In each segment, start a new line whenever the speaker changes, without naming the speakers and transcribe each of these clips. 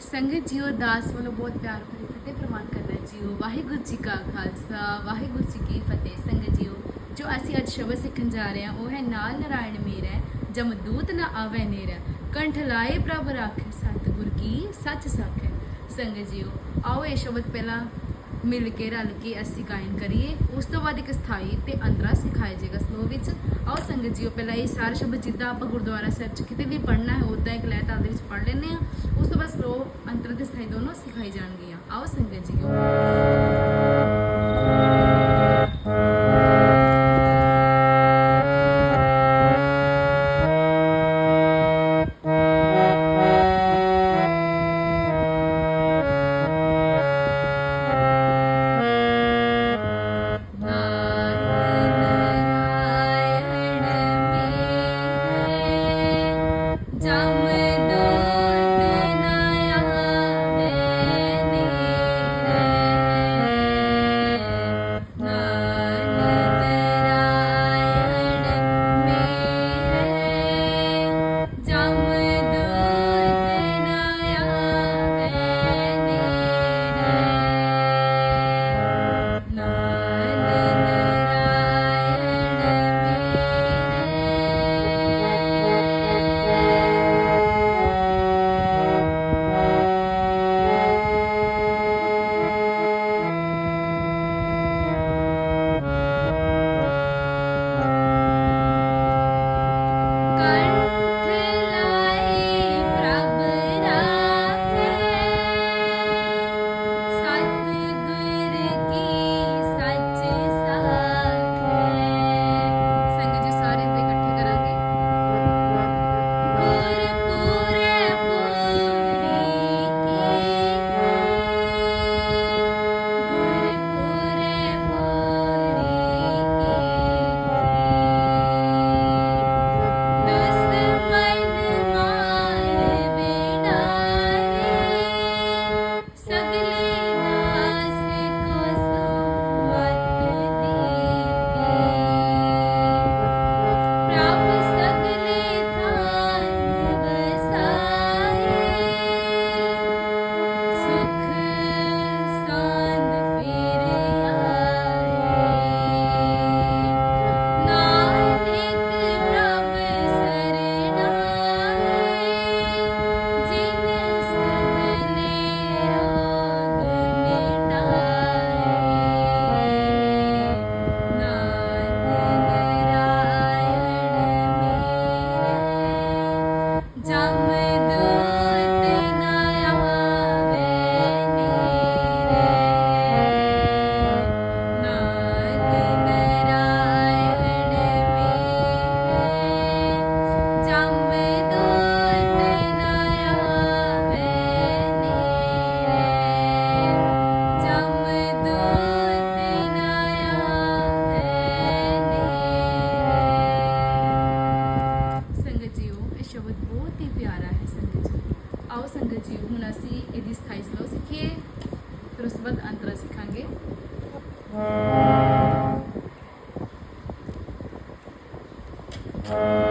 ਸੰਗਤ ਜੀਓ ਦਾਸ ਵੱਲੋਂ ਬਹੁਤ ਪਿਆਰ ਭਰੀ ਫਤਿਹ ਪ੍ਰਵਾਨ ਕਰਨਾ ਜੀਓ। ਵਾਹਿਗੁਰੂ ਜੀ ਕਾ ਖਾਲਸਾ, ਵਾਹਿਗੁਰੂ ਜੀ ਕੀ ਫਤਿਹ। ਸੰਗਤ ਜੀਓ, ਜੋ ਅਸੀਂ ਅੱਜ ਸ਼ਬਦ ਸਿੱਖਣ ਜਾ ਰਹੇ ਹਾਂ, ਉਹ ਹੈ, ਨਾਲ ਨਾਰਾਇਣ ਮੇਰਾ ਜਮਦੂਤ ਨਾ ਆਵੇ ਨੇਰਾ। ਕੰਠ ਲਾਏ ਪ੍ਰਭ ਰਾਖੇ, ਸਤਿਗੁਰ ਕੀ ਸੱਚ ਸਾਖੇ। ਸੰਗਤ ਜੀਓ, ਆਓ ਇਹ ਸ਼ਬਦ ਪਹਿਲਾਂ ਮਿਲ ਕੇ ਰਲ ਕੇ ਅਸੀਂ ਕਾਇਮ ਕਰੀਏ। ਉਸ ਤੋਂ ਬਾਅਦ ਇੱਕ ਸਥਾਈ ਤੇ ਅੰਤਰਾ ਸਿਖਾਇਆ ਜਾਏਗਾ ਸਲੋ ਵਿੱਚ। ਆਓ ਸੰਗਤ ਜੀਓ, ਪਹਿਲਾਂ ਇਹ ਸਾਰੇ ਸ਼ਬਦ ਜਿੱਦਾਂ ਆਪਾਂ ਗੁਰਦੁਆਰਾ ਸਾਹਿਬ ਚ ਕਿਤੇ ਵੀ ਪੜ੍ਹਨਾ ਹੈ ਉਦਾਂ ਇੱਕ ਲੈ ਤਾਲ ਦੇ ਵਿੱਚ ਪੜ੍ਹ ਲੈਂਦੇ ਆ ਉਸ ਤੋਂ ਬਾਅਦ ਸਲੋ ਅੰਤਰ ਤੇ ਸਥਾਈ ਦੋਨੋਂ ਸਿਖਾਈ ਜਾਣਗੀਆਂ ਆਓ ਸੰਗਤ ਜੀਓ। ਹੁਣ ਅਸੀਂ ਇਹਦੀ ਸਥਾਈ ਸਲੋ ਸਿੱਖੀਏ ਫਿਰ ਉਸ ਤੋਂ ਬਾਅਦ ਅੰਤਰਾ ਸਿੱਖਾਂਗੇ ਜਮ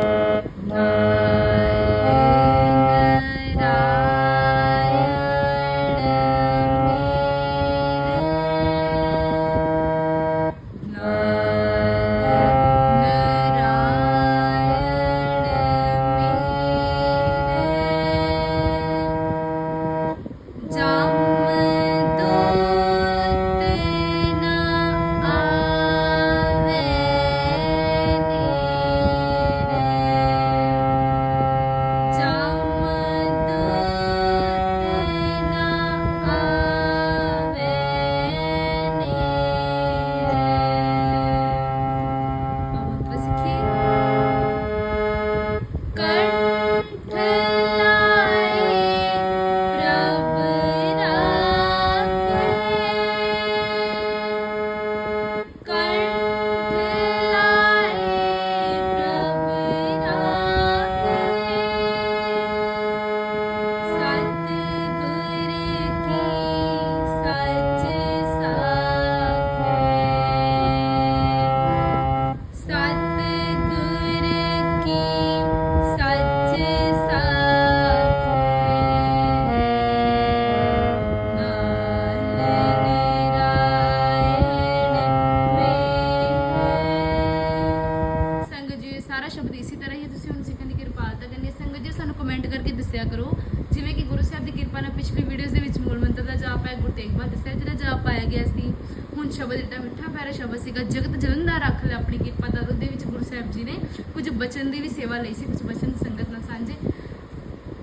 ਕਰੋ। ਜਿਵੇਂ ਕਿ ਗੁਰੂ ਸਾਹਿਬ ਦੀ ਕਿਰਪਾ ਨਾਲ ਪਿਛਲੀ ਵੀਡੀਓਜ਼ ਦੇ ਵਿੱਚ ਮੂਲ ਮੰਤਰ ਦਾ ਜਾਪ ਹੈ, ਗੁਰੂ ਤੇਗ ਬਹਾਦਰ ਸਾਹਿਬ ਜੀ ਦਾ ਜਾਪ ਪਾਇਆ ਗਿਆ ਸੀ। ਹੁਣ ਸ਼ਬਦ ਜਿਹੜਾ ਮਿੱਠਾ ਪਿਆਰਾ ਸ਼ਬਦ ਸੀਗਾ, ਜਗਤ ਜਲੰਦਾ ਰੱਖ ਲੈ ਆਪਣੀ ਕਿਰਪਾ ਦਾ ਉਹਦੇ ਵਿੱਚ ਗੁਰੂ ਸਾਹਿਬ ਜੀ ਨੇ। ਕੁਝ ਬਚਨ ਦੀ ਵੀ ਸੇਵਾ ਲਈ ਸੀ, ਕੁਝ ਬਚਨ ਸੰਗਤ ਨਾਲ ਸਾਂਝੇ।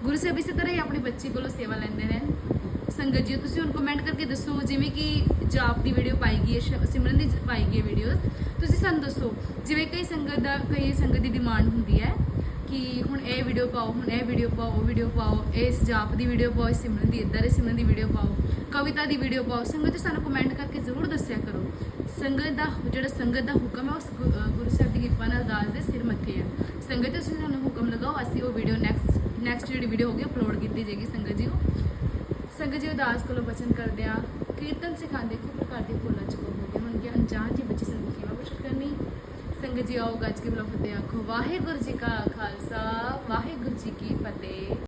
ਗੁਰੂ ਸਾਹਿਬ ਇਸੇ ਤਰ੍ਹਾਂ ਹੀ ਆਪਣੇ ਬੱਚੇ ਕੋਲੋਂ ਸੇਵਾ ਲੈਂਦੇ ਨੇ ਸੰਗਤ ਜੀ, ਤੁਸੀਂ ਹੁਣ ਕਮੈਂਟ ਕਰਕੇ ਦੱਸੋ, ਜਿਵੇਂ ਕਿ ਜਾਪ ਦੀ ਵੀਡੀਓ ਪਾਈ ਗਈ ਹੈ ਸਿਮਰਨ ਦੀ ਪਾਈ ਗਈ ਹੈ ਵੀਡੀਓਜ਼ ਤੁਸੀਂ ਸਾਨੂੰ ਦੱਸੋ, ਜਿਵੇਂ ਕਈ ਸੰਗਤ ਦਾ, ਕਈ ਸੰਗਤ ਦੀ ਡਿਮਾਂਡ ਹੁੰਦੀ ਹੈ ਕਿ ਹੁਣ ਇਹ ਵੀਡੀਓ ਪਾਓ, ਹੁਣ ਇਹ ਵੀਡੀਓ ਪਾਓ, ਉਹ ਵੀਡੀਓ ਪਾਓ ਇਸ ਜਾਪ ਦੀ ਵੀਡੀਓ ਪਾਓ ਇਸ ਸਿਮਰਨ ਦੀ ਇੱਧਰ ਦੇ ਸਿਮਰਨ ਦੀ ਵੀਡੀਓ ਪਾਓ, ਕਵਿਤਾ ਦੀ ਵੀਡੀਓ ਪਾਓ, ਸੰਗਤ ਜੀ ਸਾਨੂੰ ਕਮੈਂਟ ਕਰਕੇ ਜ਼ਰੂਰ ਦੱਸਿਆ ਕਰੋ। ਸੰਗਤ ਦਾ ਜਿਹੜਾ ਸੰਗਤ ਦਾ ਹੁਕਮ ਹੈ ਉਸ ਗੁਰੂ ਸਾਹਿਬ ਦੀ ਕਿਰਪਾ ਨਾਲ ਦਾਸ ਦੇ ਸਿਰ ਮੱਥੇ ਹੈ ਸੰਗਤ ਜੀ ਤੁਸੀਂ ਸਾਨੂੰ ਹੁਕਮ ਲਗਾਓ, ਅਸੀਂ ਉਹ ਵੀਡੀਓ ਨੈਕਸਟ ਨੈਕਸਟ ਜਿਹੜੀ ਵੀਡੀਓ ਹੋਗੀ ਅਪਲੋਡ ਕੀਤੀ ਜਾਏਗੀ ਸੰਗਤ ਜੀ ਨੂੰ ਸੰਗਤ ਜੀ ਉਦਾਸ ਕੋਲੋਂ ਬਚਨ ਕਰਦੇ ਆ, ਕੀਰਤਨ ਸਿਖਾਉਂਦੇ ਕਿ ਪ੍ਰਕਾਰ ਦੀ ਭੁੱਲਾਂ ਚ ਹੋ ਹੁਣ ਗਿਆਨ ਅਣਜਾਣ ਜੀ ਬੱਚੇ ਸੰਗਤ ਸੇਵਾ ਕੁਛ ਕਰਨੀ। ਸੰਗਤ ਜੀ ਆਓ ਗੱਜ ਕੇ ਬੁਲਾ ਫਤਿਹ ਆਖੋ। ਵਾਹਿਗੁਰੂ ਜੀ ਕਾ ਖਾਲਸਾ, ਵਾਹਿਗੁਰੂ ਜੀ ਕੀ ਫਤਿਹ।